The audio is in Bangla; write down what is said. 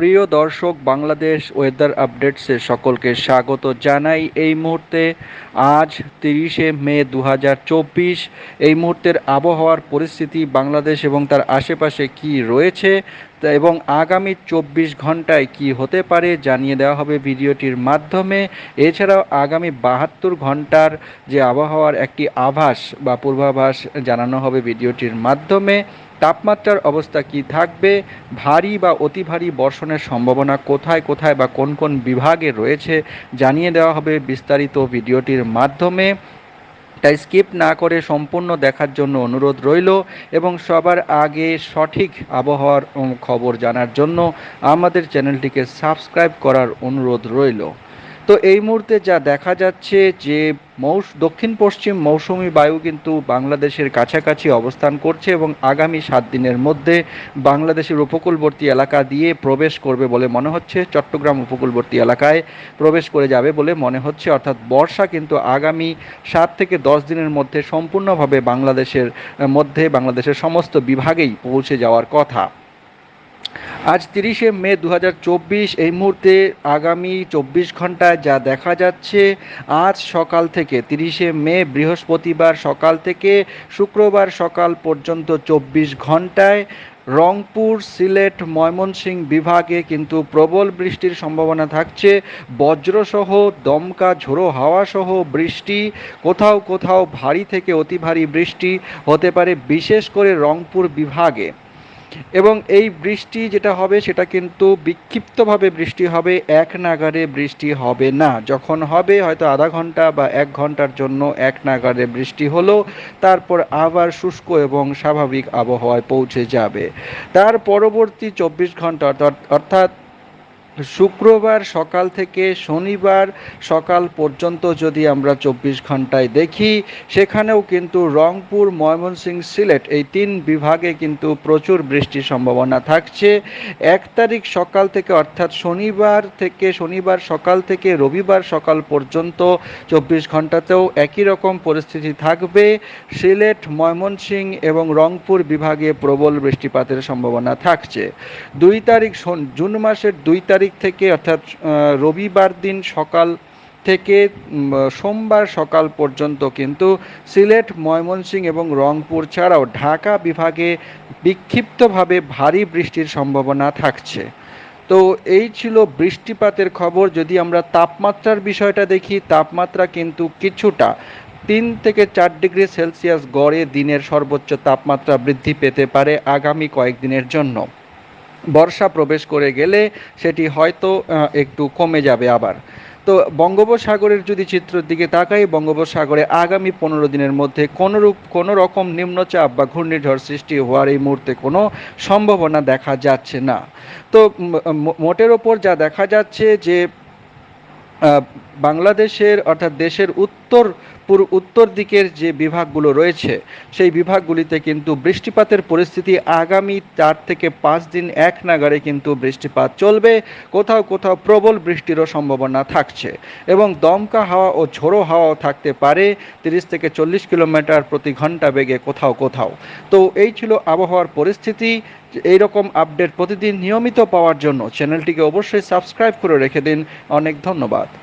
প্রিয় দর্শক, বাংলাদেশ ওয়েদার আপডেটসে সকলকে স্বাগত জানাই। এই মুহূর্তে আজ তিরিশে মে দু হাজার চব্বিশ। এই মুহূর্তের আবহাওয়ার পরিস্থিতি, বাংলাদেশ এবং তার আশেপাশে কি রয়েছে এবং আগামী চব্বিশ ঘন্টায় কি হতে পারে জানিয়ে দেওয়া হবে ভিডিওটির মাধ্যমে। এছাড়াও আগামী বাহাত্তর ঘণ্টার যে আবহাওয়ার একটি আভাস বা পূর্বাভাস জানানো হবে ভিডিওটির মাধ্যমে। তাপমাত্রার অবস্থা কি থাকবে? ভারী বা অতি ভারী বর্ষণের সম্ভাবনা কোথায় কোথায় বা কোন কোন বিভাগে রয়েছে? জানিয়ে দেওয়া হবে বিস্তারিত ভিডিওটির মাধ্যমে। তাই স্কিপ না করে সম্পূর্ণ দেখার জন্য অনুরোধ রইল এবং সবার আগে সঠিক আবহাওয়ার খবর জানার জন্য আমাদের চ্যানেলটিকে সাবস্ক্রাইব করার অনুরোধ রইল। তো এই মুহূর্তে যা দেখা যাচ্ছে যে মৌস, দক্ষিণ পশ্চিম মৌসুমি বায়ু কিন্তু বাংলাদেশের কাছাকাছি অবস্থান করছে এবং আগামী সাত দিনের মধ্যে বাংলাদেশের উপকূলবর্তী এলাকা দিয়ে প্রবেশ করবে বলে মনে হচ্ছে। চট্টগ্রাম উপকূলবর্তী এলাকায় প্রবেশ করে যাবে বলে মনে হচ্ছে। অর্থাৎ বর্ষা কিন্তু আগামী সাত থেকে দশ দিনের মধ্যে সম্পূর্ণভাবে বাংলাদেশের মধ্যে, বাংলাদেশের সমস্ত বিভাগেই পৌঁছে যাওয়ার কথা। আজ তিরিশে মে দু হাজার চব্বিশ, এই মুহূর্তে আগামী চব্বিশ ঘন্টায় যা দেখা যাচ্ছে, আজ সকাল থেকে তিরিশে মে বৃহস্পতিবার সকাল থেকে শুক্রবার সকাল পর্যন্ত চব্বিশ ঘন্টায় রংপুর, সিলেট, ময়মনসিংহ বিভাগে কিন্তু প্রবল বৃষ্টির সম্ভাবনা থাকছে। বজ্রসহ, দমকা, ঝোড়ো হাওয়াসহ বৃষ্টি, কোথাও কোথাও ভারী থেকে অতি ভারী বৃষ্টি হতে পারে, বিশেষ করে রংপুর বিভাগে। এবং এই বৃষ্টি যেটা হবে সেটা কিন্তু বিক্ষিপ্তভাবে বৃষ্টি হবে, এক নাগারে বৃষ্টি হবে না। যখন হবে হয়তো আধা ঘণ্টা বা এক ঘণ্টার জন্য এক নাগারে বৃষ্টি হলো, তারপর আবার শুষ্ক এবং স্বাভাবিক আবহাওয়ায় পৌঁছে যাবে। তার পরবর্তী চব্বিশ ঘণ্টা অর্থাৎ- অর্থাৎ শুক্রবার সকাল থেকে শনিবার সকাল পর্যন্ত যদি আমরা চব্বিশ ঘন্টায় দেখি, সেখানেও কিন্তু রংপুর, ময়মনসিংহ, সিলেট এই তিন বিভাগে কিন্তু প্রচুর বৃষ্টির সম্ভাবনা থাকছে। এক তারিখ সকাল থেকে অর্থাৎ শনিবার থেকে, শনিবার সকাল থেকে রবিবার সকাল পর্যন্ত চব্বিশ ঘন্টাতেও একই রকম পরিস্থিতি থাকবে। সিলেট, ময়মনসিংহ এবং রংপুর বিভাগে প্রবল বৃষ্টিপাতের সম্ভাবনা থাকছে। দুই তারিখ জুন মাসের দুই তারিখ থেকে, অর্থাৎ রবিবার দিন সকাল থেকে সোমবার সকাল পর্যন্ত কিন্তু সিলেট, ময়মনসিংহ এবং রংপুর ছাড়াও ঢাকা বিভাগে বিক্ষিপ্তভাবে ভারী বৃষ্টির সম্ভাবনা থাকছে। তো এই ছিল বৃষ্টিপাতের খবর। যদি আমরা তাপমাত্রার বিষয়টা দেখি, তাপমাত্রা কিন্তু কিছুটা তিন থেকে চার ডিগ্রি সেলসিয়াস গড়ে দিনের সর্বোচ্চ তাপমাত্রা বৃদ্ধি পেতে পারে আগামী কয়েকদিনের জন্য। বর্ষা প্রবেশ করে গেলে সেটি হয়তো একটু কমে যাবে আবার। তো বঙ্গোপসাগরের যদি চিত্রের দিকে তাকাই, বঙ্গোপসাগরে আগামী পনেরো দিনের মধ্যে কোনোরূপ কোনো রকম নিম্নচাপ বা ঘূর্ণিঝড় সৃষ্টি হওয়ার এই মুহূর্তে কোনো সম্ভাবনা দেখা যাচ্ছে না। তো মোটের ওপর যা দেখা যাচ্ছে যে বাংলাদেশের অর্থাৎ দেশের উত্তর পূর্ব উত্তর দিকের যে বিভাগগুলো রয়েছে, সেই বিভাগগুলিতে কিন্তু বৃষ্টিপাতের পরিস্থিতি আগামী চার থেকে পাঁচ দিন এক নাগারে কিন্তু বৃষ্টিপাত চলবে। কোথাও কোথাও প্রবল বৃষ্টিরও সম্ভাবনা থাকছে এবং দমকা হাওয়া ও ঝোড়ো হাওয়াও থাকতে পারে তিরিশ থেকে চল্লিশ কিলোমিটার প্রতি ঘণ্টা বেগে কোথাও কোথাও। তো এই ছিল আবহাওয়ার পরিস্থিতি। এইরকম আপডেট প্রতিদিন নিয়মিত পাওয়ার জন্য চ্যানেলটিকে অবশ্যই সাবস্ক্রাইব করে রেখে দিন। অনেক ধন্যবাদ।